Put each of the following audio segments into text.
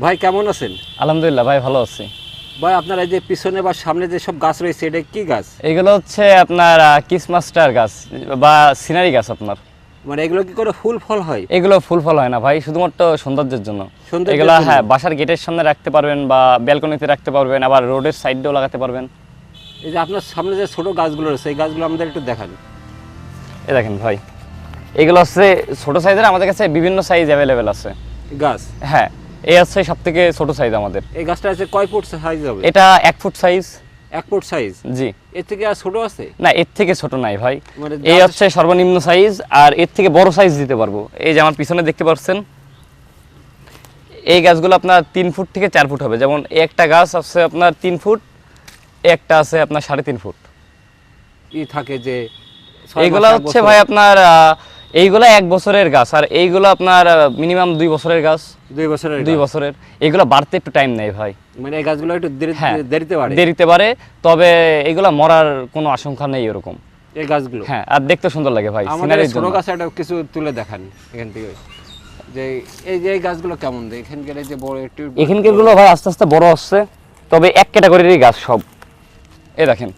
ভাই কেমন আছেন? আলহামদুলিল্লাহ ভাই ভালো আছি। ভাই আপনার এই যে পিছনে বা সামনে যে সব গাছ রয়েছে এটা কি গাছ? এগুলো হচ্ছে আপনার কিসমাস্টার গাছ বা সিনারি গাছ আপনার। মানে এগুলো কি করে ফুল ফল হয়? এগুলো ফুল ফল হয় না ভাই শুধুমাত্র সৌন্দর্যের জন্য। এগুলো হ্যাঁ বাসার গেটের সামনে রাখতে পারবেন বা ব্যালকনিতে রাখতে পারবেন আবার রোডের সাইডেও লাগাতে পারবেন। এই যে আপনার সামনে যে ছোট গাছগুলো রয়েছে এই গাছগুলো আমাদের একটু দেখান। এ দেখেন ভাই এগুলো হচ্ছে ছোট সাইজের আমাদের কাছে বিভিন্ন সাইজ অ্যাভেলেবেল আছে। গাছ? হ্যাঁ এই হচ্ছে সব থেকে ছোট সাইজ আমাদের। এই গাছটা আছে কয় ফুট সাইজ হবে? এটা এক ফুট সাইজ এক ফুট সাইজ জি। এর থেকে আর ছোট আছে? না এর থেকে ছোট নাই ভাই। মানে এই হচ্ছে সর্বনিম্ন সাইজ আর এর থেকে বড় সাইজ দিতে পারব। এই যে আমার পিছনে দেখতে পাচ্ছেন এই গাছগুলো আপনার তিন ফুট থেকে চার ফুট হবে। যেমন একটা গাছ আছে আপনার তিন ফুট একটা আছে আপনার সাড়ে তিন ফুট। ই থাকে যে এক হচ্ছে ভাই আপনার আহ, এইগুলো এক বছরের গাছ আর এইগুলো আপনার মিনিমাম দুই বছরের গাছ। দুই বছরের দুই বছরের। এগুলো বাড়তে একটু টাইম নেয় ভাই। মানে এই গাছগুলো একটু হ্যাঁ দেরিতে পারে দেরিতে পারে তবে এগুলো মরার কোনো আশঙ্কা নেই এরকম এই গাছগুলো? হ্যাঁ আর দেখতে সুন্দর লাগে ভাই সিনারির ছোট জন্য। গাছ একটা কিছু তুলে দেখান এখান থেকে। যে এই যে এই গাছগুলো কেমন দেয়? এখানকার এই যে বড় একটু এখানকারগুলো ভাই আস্তে আস্তে বড় হচ্ছে তবে এক ক্যাটাগরিরই গাছ সব। এই দেখেন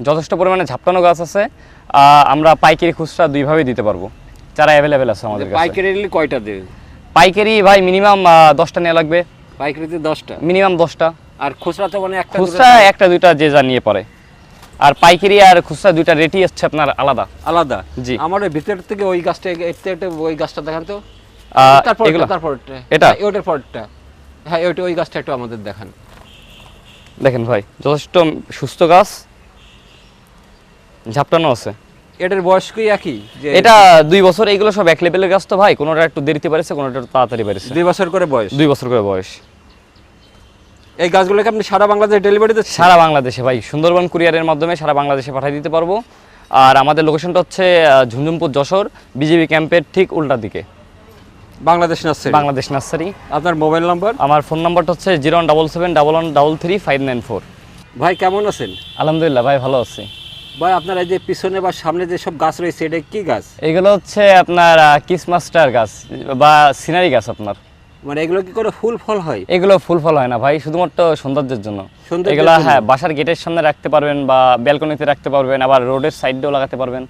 যথেষ্ট পরিমাণে ঝাপটানো গাছ আছে আহ, আমরা পাইকারি খুচরা দুইভাবেই দিতে পারব। চারা অ্যাভেলেবেল আছে আমাদের কাছে। পাইকারি নিলে কয়টা দেবে? পাইকারি ভাই মিনিমাম দশটা নেওয়া লাগবে। পাইকারিতে দশটা? মিনিমাম দশটা। আর খুচরা তো মানে একটা খুচরা একটা দুইটা যে যা নিয়ে পড়ে। আর পাইকারি আর খুচরা দুইটা রেটই হচ্ছে আপনার আলাদা। আলাদা? জি। আমার ভিতর থেকে ওই গাছটা থেকে একটা ওই গাছটা দেখান তো। তারপর তারপর এটা? ওটার পরটা হ্যাঁ ওইটা ওই গাছটা একটু আমাদের দেখান। দেখেন ভাই যথেষ্ট সুস্থ গাছ। ঝাপটানো আছে। এটার বয়স কি একই? এটা দুই বছর এইগুলো সব এক লেভেলের গাছ তো ভাই কোনোটা একটু দেরিতে পারেছে কোনোটা একটু তাড়াতাড়ি পারেছে দুই বছর করে বয়স? দুই বছর করে বয়স। এই গাছগুলোকে আপনি সারা বাংলাদেশে ডেলিভারি দিচ্ছেন? সারা বাংলাদেশে ভাই সুন্দরবন কুরিয়ারের মাধ্যমে সারা বাংলাদেশে পাঠিয়ে দিতে পারব। আর আমাদের লোকেশনটা হচ্ছে ঝুমঝুমপুর যশোর বিজেপি ক্যাম্পের ঠিক উল্টা দিকে। বাংলাদেশ নার্সারি? বাংলাদেশ নার্সারি। আপনার মোবাইল নাম্বার আমার ফোন নাম্বারটা হচ্ছে zero one double seven double one double three five nine four ভাই কেমন আছেন? আলহামদুলিল্লাহ ভাই ভালো আছি। ভাই আপনার এই যে পিছনে বা সামনে যে সব গাছ রয়েছে এটা কি গাছ? এগুলো হচ্ছে আপনার কিসমাস্টার গাছ বা সিনারি গাছ আপনার। মানে এগুলো কি করে ফুল ফল হয়? এগুলো ফুল ফল হয় না ভাই শুধুমাত্র সৌন্দর্যের জন্য। এগুলো হ্যাঁ বাসার গেটের সামনে রাখতে পারবেন বা ব্যালকনিতে রাখতে পারবেন আবার রোডের সাইডেও লাগাতে পারবেন।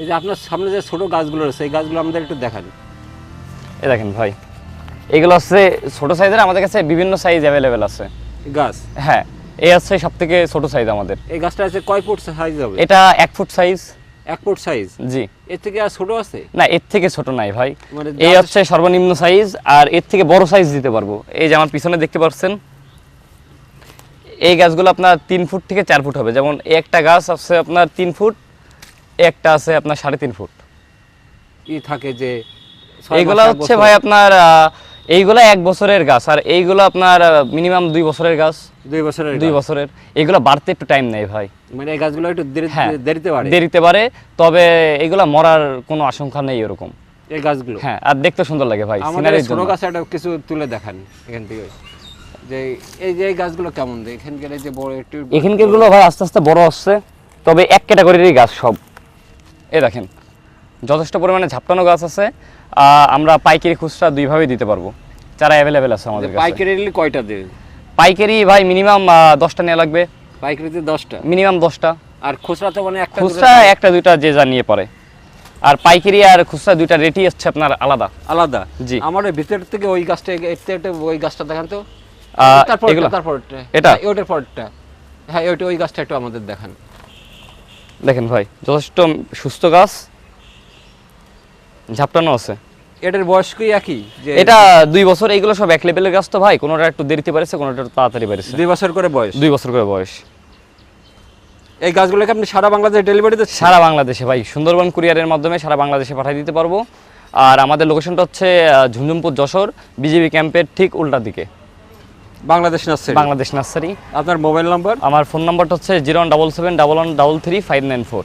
এই যে আপনার সামনে যে ছোট গাছগুলো রয়েছে এই গাছগুলো আমাদের একটু দেখান। এই দেখেন ভাই এগুলো হচ্ছে ছোট সাইজের আমাদের কাছে বিভিন্ন সাইজ অ্যাভেলেবেল আছে। গাছ? হ্যাঁ এই হচ্ছে সব থেকে ছোট সাইজ আমাদের। এই গাছটা আছে কয় ফুট সাইজ হবে? এটা এক ফুট সাইজ এক ফুট সাইজ জি। এর থেকে আর ছোট আছে? না এর থেকে ছোট নাই ভাই। মানে এই হচ্ছে সর্বনিম্ন সাইজ আর এর থেকে বড় সাইজ দিতে পারব। এই যে আমার পিছনে দেখতে পাচ্ছেন এই গাছগুলো আপনার তিন ফুট থেকে চার ফুট হবে। যেমন একটা গাছ আছে আপনার তিন ফুট একটা আছে আপনার সাড়ে তিন ফুট। ই থাকে যে ছয় এইগুলা হচ্ছে ভাই আপনার এইগুলা এক বছরের গাছ আর এইগুলো আপনার মিনিমাম দুই বছরের গাছ। দুই বছরের দুই বছরের। এগুলো বাড়তে একটু টাইম নেয় ভাই। মানে এই গাছগুলো একটু হ্যাঁ দেরিতে পারে দেরিতে পারে তবে এগুলা মরার কোনো আশঙ্কা নেই এরকম। এই গাছগুলো? হ্যাঁ আর দেখতে সুন্দর লাগে ভাই আমাদের ছোট গাছ একটা কিছু তুলে দেখান এখান থেকে। যে এই যে এই গাছগুলো কেমন? দেয় এখানকার এই যে বড় একটু এখানকারগুলো ভাই আস্তে আস্তে বড় হচ্ছে তবে এক ক্যাটাগরিরই গাছ সব। এই দেখেন। যথেষ্ট পরিমাণে ঝাপটানো গাছ আছে আমরা পাইকারি খুচরা দুইভাবেই দিতে পারব। চারা অ্যাভেলেবেল আছে আমাদের কাছে। পাইকারি নিলে কয়টা দেবে? পাইকারি ভাই মিনিমাম দশটা নেওয়া লাগবে। পাইকারিতে দশটা? মিনিমাম দশটা। আর খুচরা তো মানে একটা খুচরা একটা দুইটা যে যা নিয়ে পড়ে আর পাইকারি আর খুচরা দুইটা রেটই হচ্ছে আপনার আলাদা। আলাদা? জি। আমার ভিতর থেকে ওই গাছটা ওই গাছটা দেখান তো। তারপর তারপর এটা? ওটার পরটা। হ্যাঁ ওইটা ওই গাছটা একটু আমাদের দেখান। দেখেন ভাই যথেষ্ট সুস্থ গাছ। ঝাপটানো আছে। এটার বয়স কি একই? যে এটা দুই বছর এইগুলো সব এক লেভেলের গাছ তো ভাই কোনোটা একটু দেরিতে পারেছে কোনোটা একটু তাড়াতাড়ি পারেছে দুই বছর করে বয়স? দুই বছর করে বয়স। এই গাছগুলোকে আপনি সারা বাংলাদেশে ডেলিভারি দিচ্ছেন? সারা বাংলাদেশে ভাই সুন্দরবন কুরিয়ারের মাধ্যমে সারা বাংলাদেশে পাঠিয়ে দিতে পারব। আর আমাদের লোকেশনটা হচ্ছে ঝুমঝুমপুর যশোর বিজেপি ক্যাম্পের ঠিক উল্টা দিকে। বাংলাদেশ নার্সারি? বাংলাদেশ নার্সারি। আপনার মোবাইল নাম্বার? আমার ফোন নাম্বারটা হচ্ছে zero one double seven double one double three five nine four.